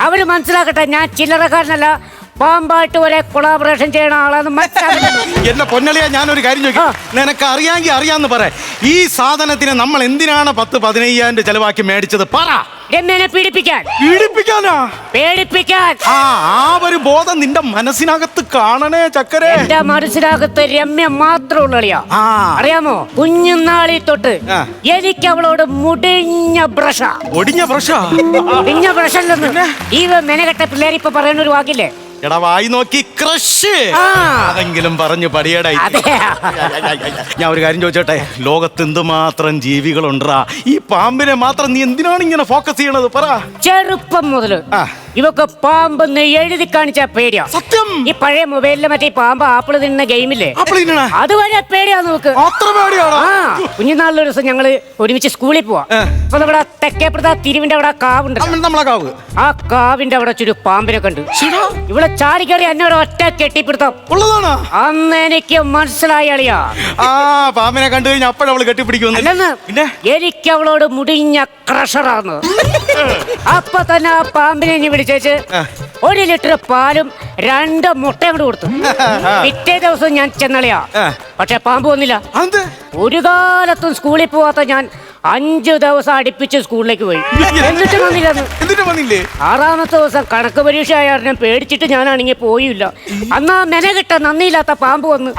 അവർ മനസ്സിലാക്കട്ടെ ഞാൻ ചില്ലറക്കാരനല്ല. പാമ്പായിട്ട് ഒരേ കൊളാബറേഷൻ ചെയ്യണ ആളാന്ന് മനസ്സിലാക്കട്ടെ എന്റെ പൊന്നളിയാ ഞാനൊരു കാര്യം ചോദിക്കാം. നിനക്ക് അറിയാമെങ്കിൽ അറിയാന്ന് പറ. ഈ സാധനത്തിന് നമ്മൾ എന്തിനാണ് പത്ത് പതിനയ്യായിരം രൂപ ചെലവാക്കി മേടിച്ചത്? പറ. എന്നെ പീഡിപ്പിക്കാൻ. പീഡിപ്പിക്കാനാ? പേടിപ്പിക്കാൻ. ആ ആ ഒരു ബോധം നിന്റെ മനസ്സിനകത്ത് കാണണേ ചക്കരെ. എന്റെ മനസ്സിനകത്ത് രമ്യ മാത്രമേ ഉള്ളിയാ ആ. അറിയാമോ? കുഞ്ഞുനാളി തൊട്ട് എനിക്ക് അവളോട് മുടിഞ്ഞ ബ്രഷ. ഒടിഞ്ഞ പ്രശ്ന ഒടിഞ്ഞ ബ്രഷല്ലെന്ന്. ഈ മെനകെട്ട പിള്ളേരിപ്പൊ പറയുന്ന ഒരു വാക്കില്ലേ? എടാ വായി നോക്കി ക്രഷ്. അതെങ്കിലും പറഞ്ഞു പടിയടാ. ഞാൻ ഒരു കാര്യം ചോദിച്ചോട്ടെ? ലോകത്ത് എന്തുമാത്രം ജീവികളുണ്ടാ? ഈ പാമ്പിനെ മാത്രം നീ എന്തിനാണ് ഇങ്ങനെ ഫോക്കസ് ചെയ്യണത്? പറ. ചെറുപ്പം മുതൽ ആ. ഇവക്ക് പാമ്പെന്ന് എഴുതി കാണിച്ച പേടിയാ. സത്യം? ഈ പഴയ മൊബൈലിലെ മറ്റേ പാമ്പ് ആപ്പിൾ തിന്ന ഗെയിമില്ലേ? അതുവരെ പേടിയാ നമുക്ക്. കുഞ്ഞുനാളിലെ ഒരു ദിവസം ഞങ്ങൾ ഒരുമിച്ച് സ്കൂളിൽ പോവാ. അപ്പൊ നമ്മുടെ തെക്കേപ്പുറത്ത് ആ തിരുവിന്റെ അവിടെ കാവുണ്ട് കാവ് ആ കാവിന്റെ അവിടെ ചുരു പാമ്പിനെ കണ്ടു. ഇവിടെ ചാടിക്കറി എന്നെ ഒരു ഒറ്റ കെട്ടിപ്പിടുത്തം. അന്ന് എനിക്ക് മനസ്സിലായി അളിയാ. ആ പാമ്പിനെ കണ്ടു കഴിഞ്ഞാൽ അപ്പോഴവൾ കെട്ടിപ്പിടിക്കുന്നു എനിക്ക് അവളോട് മുടിഞ്ഞ ക്രഷറാന്ന്. അപ്പൊ തന്നെ ആ പാമ്പിനെ ഇനി വിളിച്ചേച്ച് ആ. ഒരു ലിറ്റർ പാലും രണ്ട് മുട്ടയും കൂടെ കൊടുത്തു. പിറ്റേ ദിവസം ഞാൻ ചെന്നളിയാ. പക്ഷെ പാമ്പ് വന്നില്ല. ഒരു കാലത്തും സ്കൂളിൽ പോവാത്ത ഞാൻ അഞ്ചു ദിവസം അടുപ്പിച്ച് സ്കൂളിലേക്ക് പോയി. എന്നിട്ട് വന്നില്ല? ആറാമത്തെ ദിവസം കണക്ക് പരീക്ഷ ആയാലും പേടിച്ചിട്ട് ഞാനാണെങ്കിൽ പോയില്ല. അന്നാ മെനകിട്ട നന്ദിയില്ലാത്ത പാമ്പ് വന്ന്.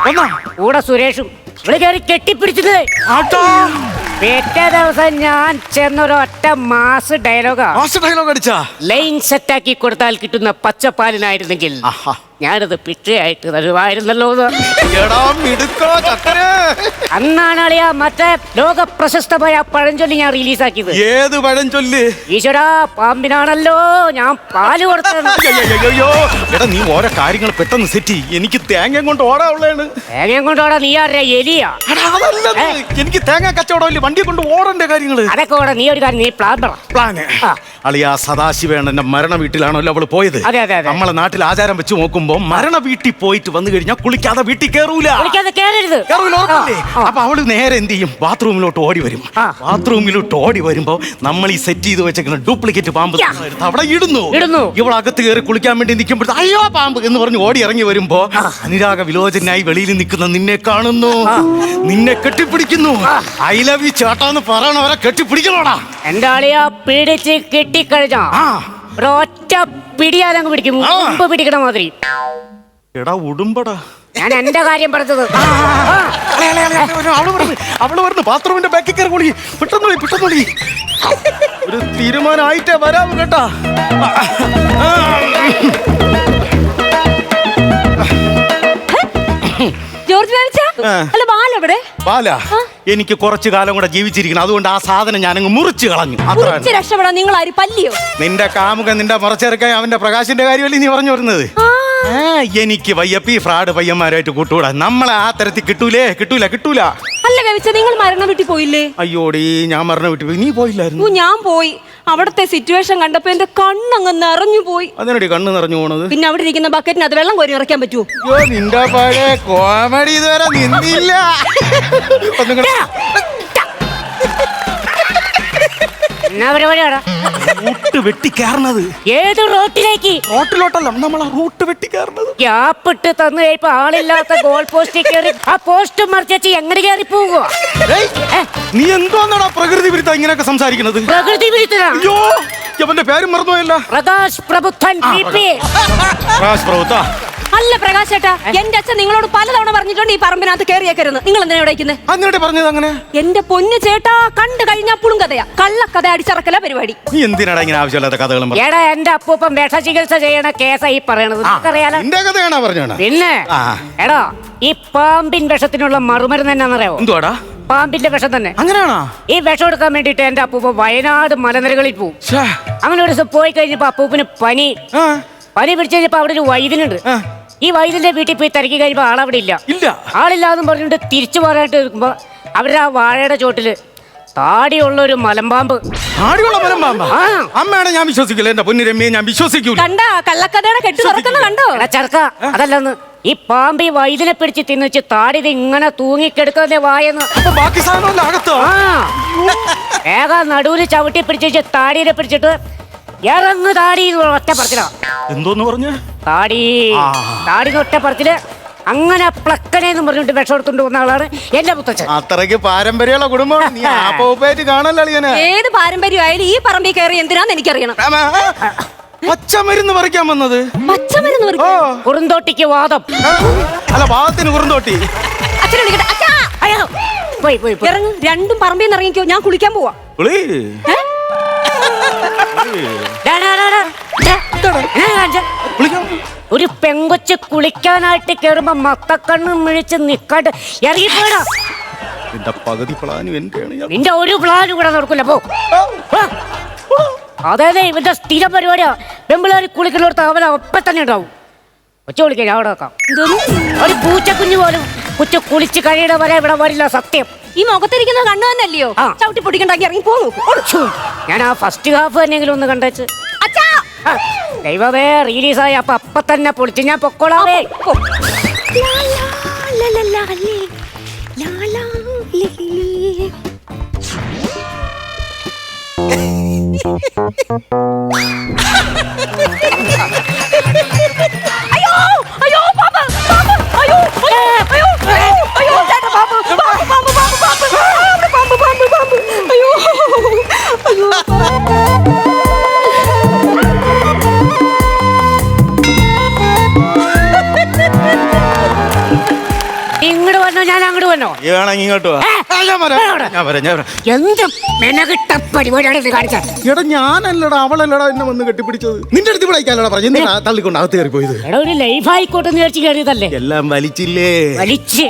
കൂടെ സുരേഷും. ഇവിടെ കയറി കെട്ടിപ്പിടിച്ചത് പിറ്റേ ദിവസം ഞാൻ ചെന്നൊരൊറ്റ മാസ് ഡയലോഗാ മാസ്റ്റർ ഡയലോഗ് അടിച്ചാ? ലൈൻ സെറ്റാക്കി കൊടുത്താൽ കിട്ടുന്ന പച്ചപ്പാലിനായിരുന്നെങ്കിൽ ആഹാ. ഞാനത് പിറ്റയായിട്ട് തരുമായിരുന്നല്ലോ എന്ന്. എടാ മിടുക്കോ ചക്കരെ. അന്നാണ് അളിയ മറ്റേ ലോക പ്രശസ്തമായ പഴഞ്ചൊല്ലി ഞാൻ റിലീസാക്കിയത് ഏത് പഴഞ്ചൊല്ലി? ചൊല്ല് ഈശ്വരാ പാമ്പിനാണല്ലോ ഞാൻ പാൽ കൊടുത്തത്. അയ്യോ എടാ നീ ഓരോ കാര്യങ്ങൾ പെട്ടെന്ന് സെറ്റ് ചെയ്യ്. എനിക്ക് തേങ്ങ കൊണ്ട് ഓടാ ഉള്ളതാണ് തേങ്ങയും ഓടാ നീ ആരുടെ എലിയാ? എടാ, അതല്ലെന്ന്. എനിക്ക് തേങ്ങ കച്ചവടമില്ല വണ്ടി കൊണ്ട് ഓടേണ്ട കാര്യങ്ങൾ അതൊക്കെ ഓടാ നീ ഒരു കാര്യം നീ പ്ലാൻ പറ പ്ലാന് ആ. അളിയാ സദാശിവേണന്റെ മരണ വീട്ടിലാണല്ലോ അവൾ പോയത്. അതെ, അതെ, അതെ. നമ്മളെ നാട്ടിൽ ആചാരം വെച്ച് നോക്കുമ്പോ മരണ വീട്ടിൽ പോയിട്ട് വന്നു കഴിഞ്ഞാൽ കുളിക്കാതെ വീട്ടിൽ കേറൂല. വിളിക്കാതെ കേറരുത്. കേറൂല, ഉറപ്പല്ലേ? അപ്പൊ അവൾ നേരെ എന്ത് ചെയ്യും? ബാത്റൂമിലോട്ട് ഓടി വരും. ആ. ബാത്റൂമിലോട്ട് ഓടി വരുമ്പോ നമ്മൾ ഈ സെറ്റ് ചെയ്ത് വെച്ചേക്കുന്ന ഡ്യൂപ്ലിക്കേറ്റ് പാമ്പ് യാ. എടുത്ത് അവിടെ ഇടുന്നു. ഇടുന്നു. ഇവൾ അകത്ത് കയറി കുളിക്കാൻ വേണ്ടി നിൽക്കുമ്പോൾ അയ്യോ പാമ്പ് എന്ന് പറഞ്ഞ് ഓടി ഇറങ്ങി വരുമ്പോ അനുരാഗ വിലോചനായി വെളിയിൽ നിൽക്കുന്ന നിന്നെ കാണുന്നു. നിന്നെ കെട്ടിപ്പിടിക്കുന്നു. ഐ ലവ് യു ചേട്ടാന്ന് പറയണവരെ കെട്ടിപ്പിടിക്കണോടാ. എന്റെ പിടിച്ച് പിടിച്ച് കെട്ടിക്കഴിഞ്ഞാ ആ. ഒരൊറ്റ പിടിക്കും. മുമ്പ് പിടിക്കണ മാതിരി. എടാ ഉടുമ്പടാ. ഞാൻ എന്റെ കാര്യം പറഞ്ഞത്. ആ. അളെ, അളെ, അളെ, അളെ, അവൾ വരുന്നു അവൾ വരുന്നു ബാത്റൂമിന്റെ ബാക്കിൽ കയറി കുളി. പെട്ടെന്ന് പെട്ടെന്ന് കുളി. ഒരു തീരുമാനമായിട്ടേ വരാവും കേട്ടാ. ജോർജ് അല്ല ബാല എവിടെ ബാല എനിക്ക് കുറച്ചു കാലം കൂടെ ജീവിച്ചിരിക്കണം. അതുകൊണ്ട് ആ സാധനം ഞാനങ്ങ് മുറിച്ച് കളഞ്ഞു. അത്ര കുറിച്ച് രക്ഷപ്പെടാൻ നിങ്ങൾ ആര് പല്ലിയോ? നിന്റെ കാമുക നിന്റെ മറച്ചെറുക്കാൻ അവന്റെ പ്രകാശിന്റെ കാര്യമല്ലേ നീ പറഞ്ഞു വരുന്നത്? ആ, ആ, എനിക്ക് വയ്യപ്പി ഫ്രാഡ് പയ്യന്മാരായിട്ട് കൂട്ടുകൂടാ. നമ്മളെ ആ തരത്തിൽ കിട്ടൂലേ? കിട്ടൂല കിട്ടൂല. അല്ല വെച്ച നിങ്ങൾ മരണ വീട്ടിൽ പോയില്ലേ? അയ്യോടി ഞാൻ മരണ വീട്ടിൽ പോയി. നീ പോയില്ലായിരുന്നു? ഓ ഞാൻ പോയി. അവിടുത്തെ സിറ്റുവേഷൻ കണ്ടപ്പോ എന്റെ കണ്ണങ്ങ് നിറഞ്ഞു പോയി. അതിനടി കണ്ണ് നിറഞ്ഞു പോണത്? പിന്നെ അവിടെ ഇരിക്കുന്ന ബക്കറ്റിന് അത് വെള്ളം കോരി ഇറക്കാൻ പറ്റുമോ അയ്യോ നിന്റെ പഴയ കോമഡി ഇതുവരെ നിന്നില്ല. ഒന്നും കൂടെ. എന്നാ പരിപാടിയാടാ റൂട്ട് വെട്ടി കയറണത് ഏത് റോട്ടിലേക്ക്? റോട്ടിലോട്ടല്ല നമ്മളെ റൂട്ട് വെട്ടി കയറണത് ഗ്യാപ്പിട്ട് തന്നു കഴിയുമ്പോ ആളില്ലാത്ത ഗോൾ പോസ്റ്റിൽ കയറി ആ പോസ്റ്റ് മറിച്ചു എങ്ങനെ കയറി പോകുക നീ എന്തോന്നാടാ പ്രകൃതി വിരുദ്ധ ഇങ്ങനെയൊക്കെ സംസാരിക്കുന്നത്? പ്രകൃതി വിരുദ്ധനാ? അയ്യോ അവന്റെ പേരും മറന്നുപോയല്ല. Prakash Prabuddhan P P. Prakash പ്രഭുത്താ അല്ല പ്രകാശ് ചേട്ടാ എന്റെ അച്ഛൻ നിങ്ങളോട് പലതവണ പറഞ്ഞിട്ടുണ്ട് ഈ പറമ്പിനകത്ത് കയറിയേക്കരുന്ന് നിങ്ങൾ എന്തിനാ ഇവിടെ അങ്ങനെ പറഞ്ഞത് അങ്ങനെ? എന്റെ പൊന്ന് ചേട്ടാ കണ്ടു കഴിഞ്ഞാൽ പുളും കഥയാ കള്ളക്കഥ അടിച്ചിറക്കല പരിപാടി. നീ എന്തിനാടാ ഇങ്ങനെ ആവശ്യമില്ലാത്ത കഥകളും? എടാ എന്റെ അപ്പൂപ്പം വിഷ ചികിത്സ ചെയ്യണ കേസാ ഈ പറയണത്. നിനക്കറിയാലോ? കഥയാണോ പിന്നെ എടാ ഈ പാമ്പിൻ വിഷത്തിനുള്ള മറുമരുന്ന് എന്നാന്നറിയാവോ എന്തുവാടാ? പാമ്പിന്റെ വിഷം തന്നെ. അങ്ങനെയാണോ? ഈ വിഷം എടുക്കാൻ വേണ്ടിട്ട് എന്റെ അപ്പൂപ്പ വയനാട് മലനിരകളിൽ പോകും. അങ്ങനെ ഒരു ദിവസം പോയി കഴിഞ്ഞപ്പോ അപ്പൂപ്പിന് പനി. പനി പിടിച്ചു കഴിഞ്ഞപ്പോ അവിടെ ഒരു വൈദ്യനുണ്ട്. ഈ വൈദ്യന്റെ വീട്ടിൽ പോയി തിരക്കി കഴിയുമ്പോ ആളവിടെ ഇല്ല. ഇല്ല ആളില്ലാന്ന് പറഞ്ഞിട്ട് തിരിച്ചു പോരായിട്ട് നിൽക്കുമ്പോ അവരുടെ ആ വാഴയുടെ ചോട്ടിൽ താടിയുള്ള ഒരു മലമ്പാമ്പ്? ആടിയുള്ള ആ. അമ്മയാണ് ഞാൻ വിശ്വസിക്കില്ല. എന്റെ പൊന്നു രമ്യെ ഞാൻ വിശ്വസിക്കൂല. കണ്ടോ കള്ളക്കഥയുടെ കെട്ട് തുറക്കുന്ന കണ്ടോ? ചെറുക്ക അതല്ലെന്ന്. ഈ പാമ്പ് ഈ വൈദ്യനെ പിടിച്ച് തിന്നിച്ച് താടി ഇത് ഇങ്ങനെ തൂങ്ങിക്കെടുക്കുന്നതിന്റെ വായെന്ന്. ബാക്കി സാധനം വേഗം നടുവിൽ ചവിട്ടി പിടിച്ച് താടിയെ പിടിച്ചിട്ട് ഇറങ്ങ് താടി ഒറ്റ പറച്ചില. എന്തോന്ന് പറഞ്ഞു? താടി. താടി ഒറ്റ പറച്ചിൽ. അങ്ങനെ പ്ലക്കനെ എന്ന് പറഞ്ഞിട്ട് വിഷം എടുത്തുകൊണ്ട് വന്ന ആളാണ് എന്റെ മുത്തച്ഛൻ. അത്രയ്ക്ക് പാരമ്പര്യമുള്ള കുടുംബമാണ് നീ ആ പോപ്പായിട്ട് കാണല്ലോ അളിയനെ? ഏത് പാരമ്പര്യമായാലും ഈ പറമ്പിൽ കയറി എന്തിനാന്ന് എനിക്കറിയണം. പച്ചമരുന്ന് പറിക്കാൻ വന്നത്? പച്ചമരുന്ന് കുറുന്തോട്ടിക്ക് വാദം. അല്ല വാദത്തിന് കുറുന്തോട്ടി. അച്ഛനെ പോയി പോയി ഇറങ്ങ് രണ്ടും പറമ്പിൽ നിന്ന് ഇറങ്ങിക്കോ. ഞാൻ കുളിക്കാൻ പോവാ. ഏ? ഒരു പെങ്കൊച്ച് കുളിക്കാനായിട്ട് കേറുമ്പോ മത്തക്കണ്ണ് മിഴിച്ച് നിക്കാണ്ട് ഇറങ്ങിപ്പോടാ എന്റെ പകുതി പ്ലാനും എന്റെയാണ് നിന്റെ ഒരു പ്ലാനും കൂടെ നടക്കില്ല പോ. അതായത് അതെ അതെ ഇവന്റെ സ്ഥിരം പരിപാടിയാ. പെമ്പിളേറി കുളിക്കുന്നിടത്ത് അവൻ ഒപ്പം തന്നെ ഉണ്ടാവും. കൊച്ചു കുളിക്കാൻ അവിടെ വെക്കാം. എന്തോന്ന്? ഒരു പൂച്ചക്കുഞ്ഞു പോലും കൊച്ചു കുളിച്ച് കഴിയുടെ വരെ ഇവിടെ വരില്ല സത്യം. ഈ മുഖത്തിരിക്കുന്ന കണ്ണു തന്നെയല്ലയോ ആ. ചവിട്ടി പൊടിക്കണ്ടാക്കി ഇറങ്ങി പോ നോക്ക്. ഞാൻ ആ ഫസ്റ്റ് ഹാഫ് തന്നെങ്കിലും ഒന്ന് കണ്ടേച്ച് അച്ഛാ ആ, ദൈവമേ റിലീസായി അപ്പൊ അപ്പൊ തന്നെ പൊളിച്ച് ഞാൻ പൊക്കോളാവേ പോ. ലാ, ലാ, ലാ, ലാ, ലാ, ലേ. ലാ, അങ്ങോട്ട് വന്നോ ഈ വേണമെങ്കിൽ ഇങ്ങോട്ട് വാ. ആ, ഞാൻ വരാം. ഞാൻ വരാം ഞാൻ വരാം. എന്ത് മെനകിട്ട പരിപാടിയാണ് ഇത് കാണിച്ചത് എടാ ഞാനല്ലടാ അവളല്ലടാ എന്നെ വന്ന് കെട്ടിപ്പിടിച്ചത്. നിന്റെ അടുത്ത് വിളിക്കാനടാ പറഞ്ഞു. എന്തിനാ തള്ളിക്കൊണ്ട് അകത്ത് കയറി പോയത് എടാ ഒരു ലൈഫ് ആയിക്കോട്ടെ എന്ന് വിചാരിച്ച് കയറിയതല്ലേ? എല്ലാം വലിച്ചില്ലേ? വലിച്ച്.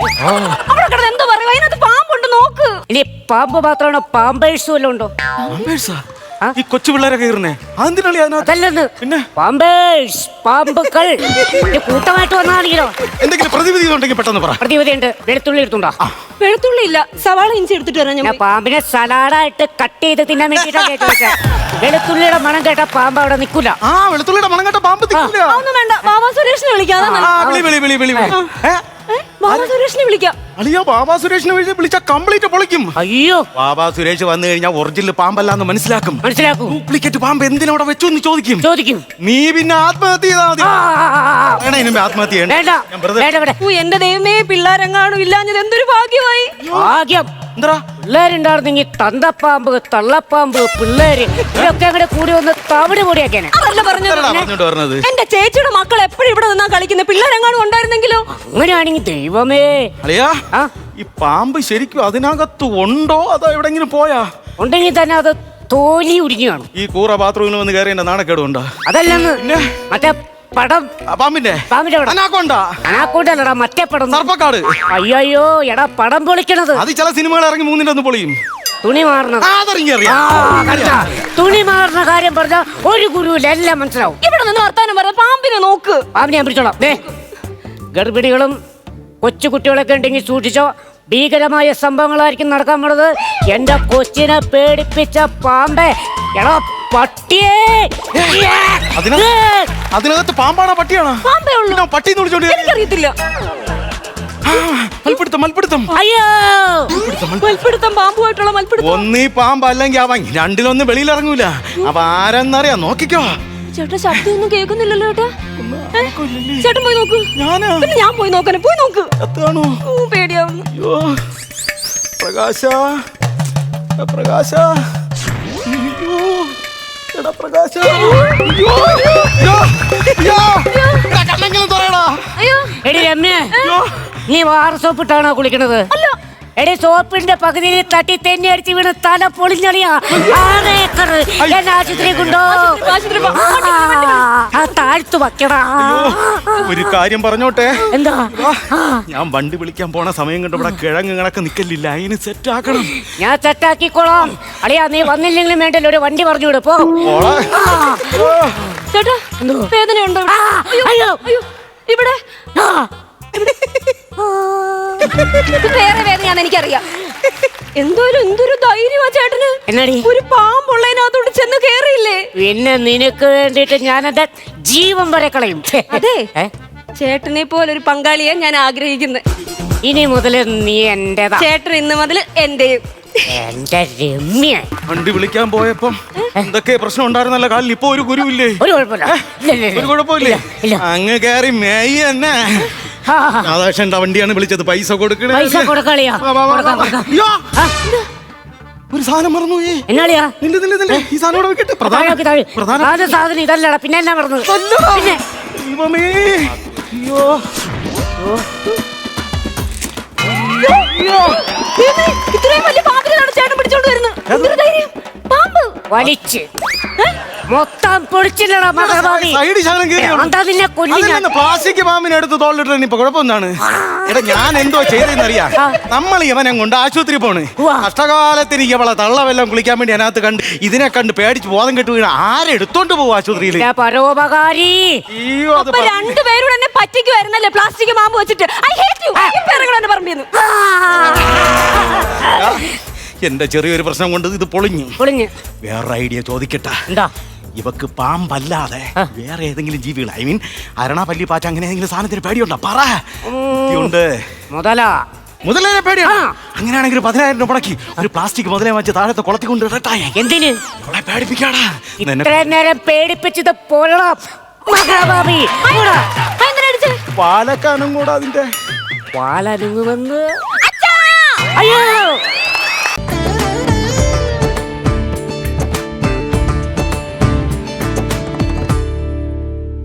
അവിടെ കിടന്ന് എന്തോ പറയുക അതിനകത്ത് പാമ്പുണ്ട് നോക്ക്. ഇനി പാമ്പ് മാത്രമാണോ? പാമ്പേഴ്സും വല്ലതും ഉണ്ടോ? പാമ്പേഴ്സാ? ആ? ഈ കൊച്ചു പിള്ളേരെ കയറുന്നേ? അതെന്തിനാളി അതിനകത്ത്? അതല്ലെന്ന്. പിന്നെ? പാമ്പേഴ്സ് പാമ്പുകൾ ഇത് കൂട്ടമായിട്ട് വന്നാണെങ്കിലോ എന്തെങ്കിലും പ്രതിവിധി ഉണ്ടെങ്കിൽ പെട്ടെന്ന് പറ. പ്രതിവിധിയുണ്ട് വെളുത്തുള്ളി എടുത്തുണ്ടോ? വെളുത്തുള്ളി ഇല്ല സവാള ഇഞ്ചി എടുത്തിട്ട് വരാം ഞാൻ ഞാൻ പാമ്പിനെ സലാഡായിട്ട് കട്ട് ചെയ്ത് തിന്നാൻ വേണ്ടിയിട്ടാണ് ചോദിച്ചത് വെളുത്തുള്ളിയുടെ മണം കേട്ട പാമ്പ് അവിടെ നിൽക്കൂല. ആ വെളുത്തുള്ളിയുടെ മണം കേട്ട പാമ്പ് തിക്കില്ല. ഒന്നും വേണ്ട. ബാബാ സുരേഷിനെ വിളിക്കാം. അതാ ആ, നല്ലത്. വിളി വിളി വിളി. വിളി ഏ? ഏ? ബാബാ സുരേഷിനെ വിളിക്കാം. അളിയോ ബാബാ സുരേഷിനെ വിളിച്ച് വിളിച്ച കംപ്ലീറ്റ് പൊളിക്കും. അയ്യോ. ബാബാ സുരേഷ് വന്നു കഴിഞ്ഞാൽ ഒറിജിനൽ പാമ്പല്ലാന്ന് മനസ്സിലാക്കും. മനസ്സിലാക്കൂ. ഡ്യൂപ്ലിക്കേറ്റ് പാമ്പ് എന്തിനവിടെ വെച്ചു എന്ന് ചോദിക്കും. ചോദിക്കും. നീ പിന്നെ ആത്മഹത്യ ചെയ്താൽ മതി. ആ, ആ, ആ, ആ. വേണ ഇനി ആത്മഹത്യ ചെയ്യണ്ട. വേണ്ട. ഞാൻ വെറുതെ വേണ്ട വേണ്ട. ഓ എന്റെ ദൈവമേ പിള്ളേരെങ്ങാനും ഇല്ലാഞ്ഞത് എന്തൊരു ഭാഗ്യമായി ഭാഗ്യം എന്താ? പിള്ളേരുണ്ടായിരുന്നെങ്കിൽ തന്തപ്പാമ്പ് തള്ളപ്പാമ്പ് പിള്ളേര് ഇതൊക്കെ അങ്ങോട്ട് കൂടി ഒന്ന് തവിട് പൊടിയാക്കേനെ അതല്ല പറഞ്ഞോണ്ട് പറഞ്ഞത്? എന്റെ ചേച്ചിയുടെ മക്കൾ എപ്പോഴും ഇവിടെ നിന്നാ കളിക്കുന്നത് പിള്ളേരെങ്ങാനും ഉണ്ടായിരുന്നെങ്കിലോ? അങ്ങനെയാണെങ്കിൽ ദൈവമേ. അളിയാ ആ? ഈ പാമ്പ് ശരിക്കും അതിനകത്ത് ഉണ്ടോ? അതോ എവിടെങ്കിലും പോയാ? ഉണ്ടെങ്കിൽ തന്നെ അത് തോലി ഉരിഞ്ഞു കാണും. ഈ കൂറ ബാത്റൂമിൽ വന്ന് കയറി എന്റെ നാണക്കേടുണ്ടോ അതല്ലെന്ന്. മറ്റേ പടം. പാമ്പിന്റെ. പാമ്പിന്റെ പടം. അനാക്കൊണ്ടാ. അനാക്കൂട്ടല്ലടാ മറ്റേ പടം. സർപ്പക്കാട്. അയ്യോ എടാ പടം പൊളിക്കണത്. അത് ചില സിനിമകൾ ഇറങ്ങി മൂന്നിന്റെ ഒന്ന് പൊളിയും. തുണി കണ്ടാ? തുണി മാറുന്ന കാര്യം പറഞ്ഞ ഒരു ഗുരുവില്ല എല്ലാം മനസ്സിലാവും. ഇവിടെ നിന്ന് വർത്താനം പറഞ്ഞ പാമ്പിനെ നോക്ക്. പാമ്പിനെ ഞാൻ പിടിച്ചോളാം. ദേ ഗർഭിണികളും കൊച്ചു കുട്ടികളൊക്കെ ഉണ്ടെങ്കിൽ സൂക്ഷിച്ചോ. ഭീകരമായ സംഭവങ്ങളായിരിക്കും നടക്കാൻ പോണത്. എന്റെ കൊച്ചിനെ പേടിപ്പിച്ച പാമ്പേ. എടാ പട്ടിയേ. അതിന- അതിനകത്ത് പാമ്പാണോ പട്ടിയാണോ? പാമ്പേ ഉള്ളൂ. പിന്നെ പട്ടി എന്ന് വിളിച്ചോണ്ട്. എനിക്കറിയത്തില്ല. മൽപ്പിടുത്തം മൽപ്പിടുത്തം. അയ്യോ. മൽപ്പിടുത്തം പാമ്പുമായിട്ടുള്ള മൽപ്പിടുത്തം. ഒന്നീ പാമ്പ് അല്ലെങ്കിൽ അവൻ രണ്ടിലൊന്നും വെളിയിൽ ഇറങ്ങൂല അപ്പൊ ആരെന്നറിയാ? നോക്കിക്കോ. ചേട്ടാ ശബ്ദം ഒന്നും കേൾക്കുന്നില്ലല്ലോ ചേട്ടാ. ഏ? ചേട്ടൻ പോയി നോക്ക്. ഞാനാ? പിന്നെ ഞാൻ പോയി നോക്കാനെ പോയി നോക്ക്. എത്താണോ ഓ, പേടിയാവുന്നു. അയ്യോ. പ്രകാശ. പ്രകാശ. അയ്യോ. എടാ പ്രകാശ. എടി രമ്യ നീ വാർസോപ്പിട്ടാണോ കുളിക്കണത്? അല്ല എടി സോപ്പിന്റെ പകുതിയിൽ തട്ടി തെന്നി അടിച്ച് വീണ് തല പൊളിഞ്ഞളിയാ. ആറ് ഏക്കർ എന്നെ ആശുപത്രി കൊണ്ടോ ആ താഴ്ത്തു ഒരു കാര്യം പറഞ്ഞോട്ടെ? എന്താ? ഞാൻ വണ്ടി വിളിക്കാൻ പോണ സമയം കണ്ട് ഇവിടെ കിഴങ്ങ് കണക്ക് നിക്കലില്ല. അതിന് സെറ്റ് ആക്കണം ഞാൻ സെറ്റാക്കിക്കോളാം. അളിയാ നീ വന്നില്ലെങ്കിലും വേണ്ടല്ലോ. ഒരു വണ്ടി പറഞ്ഞു വിടുപ്പോ ചേട്ടാ വേദനയുണ്ടോ ഇവിടെ? അയ്യോ ഇവിടെ. വേറെ വേദനയാന്ന് എനിക്കറിയാം. എന്തൊരു എന്തൊരു ധൈര്യമാ ചേട്ടന്? എന്നാടി? ഒരു പാമ്പുള്ളതിനകത്തോട് ചെന്ന് കേറിയില്ലേ? പിന്നെ നിനക്ക് വേണ്ടിട്ട് ഞാനെന്റെ ജീവൻ വരെ കളയും. അതെ. ഏ? ചേട്ടനെ പോലെ ഒരു പങ്കാളിയെ ഞാൻ ആഗ്രഹിക്കുന്നത് ഇനി മുതൽ നീ എന്റേതാ ചേട്ടൻ ഇന്ന് മുതൽ എന്റെയും എന്റെ രമ്യ. വണ്ടി വിളിക്കാൻ പോയപ്പം എന്തൊക്കെ പ്രശ്നം ഉണ്ടായിരുന്നല്ല കാലിൽ? ഇപ്പൊ ഒരു ഗുരുവില്ലേ ഒരു കുഴപ്പമില്ല. ഇല്ല, ഇല്ല, ഇല്ല. ഒരു കുഴപ്പമില്ലേ? ഇല്ല. അങ്ങ് കയറി മേയി തന്നെ. രാധാകൃഷ്ണന്റെ വണ്ടിയാണ് വിളിച്ചത്? പൈസ കൊടുക്കണേ പൈസ കൊടുക്കളിയാ വാ, വാ, വാ, കൊടുക്കാം. കൊടുക്കാം അയ്യോ, ഒരു സാധനം മറന്നു പോയി. എന്നാളിയാ നില്ല നില്ല നില്ല. ഈ സാധനം ഇവിടെ വെക്കട്ടെ. പ്രധാന താഴെ താഴെ. പ്രധാന പ്രധാന സാധനം ഇതല്ലടാ. പിന്നെ എന്നാ പറഞ്ഞത് അല്ലടാ. പിന്നെ. ദൈവമേ! അയ്യോ. ഇത്രയും വലിയ പാമ്പിനെ ചേട്ടൻ പിടിച്ചോണ്ട് വരുന്നു. എന്തൊരു ധൈര്യം? പാമ്പ്. വലിച്ച്. മൊത്തം പൊളിച്ചില്ലടാ മകർഭാവി സൈഡ് ശകലം കേറി എന്താ നിന്നെ കൊല്ലില്ല പ്ലാസ്റ്റിക് പാമ്പിനെ എടുത്ത് തോളിലിട്ട് ഇപ്പൊ കുഴപ്പമൊന്നാണ് എടാ ഞാൻ എന്തോ ചെയ്തെന്നറിയാം ആ. നമ്മൾ ഇവനെ കൊണ്ട് ആശുപത്രി പോണ്. കഷ്ടകാലത്തിന് ഇവളെ തള്ളവെല്ലാം കുളിക്കാൻ വേണ്ടി അതിനകത്ത് കണ്ട് ഇതിനെ കണ്ട് പേടിച്ച് ബോധം കെട്ട് വീണ ആരെടുത്തോണ്ട് പോകും ആശുപത്രിയിൽ പരോപകാരി. രണ്ടുപേരും എന്നെ പറ്റിക്കുമായിരുന്നല്ലേ പ്ലാസ്റ്റിക് മാമ്പ് വെച്ചിട്ട്. ഐ ഹേറ്റ് യു എന്റെ പറമ്പിന്ന്. എന്റെ ചെറിയൊരു പ്രശ്നം കൊണ്ട് ഇത് പൊളിഞ്ഞു. പൊളിഞ്ഞു. വേറൊരു ഐഡിയ ചോദിക്കട്ടെ. എന്താ? ഇവക്ക് പാമ്പല്ലാതെ വേറെ ഏതെങ്കിലും ജീവികൾ. ഐ മീൻ അരണ പല്ലി പാറ്റ അങ്ങനെ ഏതെങ്കിലും സാധനത്തിന് പേടിയുണ്ടോ? പറ. ഉണ്ട് മുതലാ. മുതലേ പേടിയാണ് ആ. അങ്ങനെയാണെങ്കിൽ പതിനായിരം രൂപ മുടക്കി ഒരു പ്ലാസ്റ്റിക് മുതലേ വെച്ച് താഴത്തെ കുളത്തി കൊണ്ട് ഇടട്ടായ എന്തിന്? അവളെ പേടിപ്പിക്കാടാ. ഇത്രയും നേരം പേടിപ്പിച്ചത് പോലടാ പാലക്കാനും കൂടെ അതിന്റെ പാലനുങ്ങുമെന്ന്. അയ്യോ!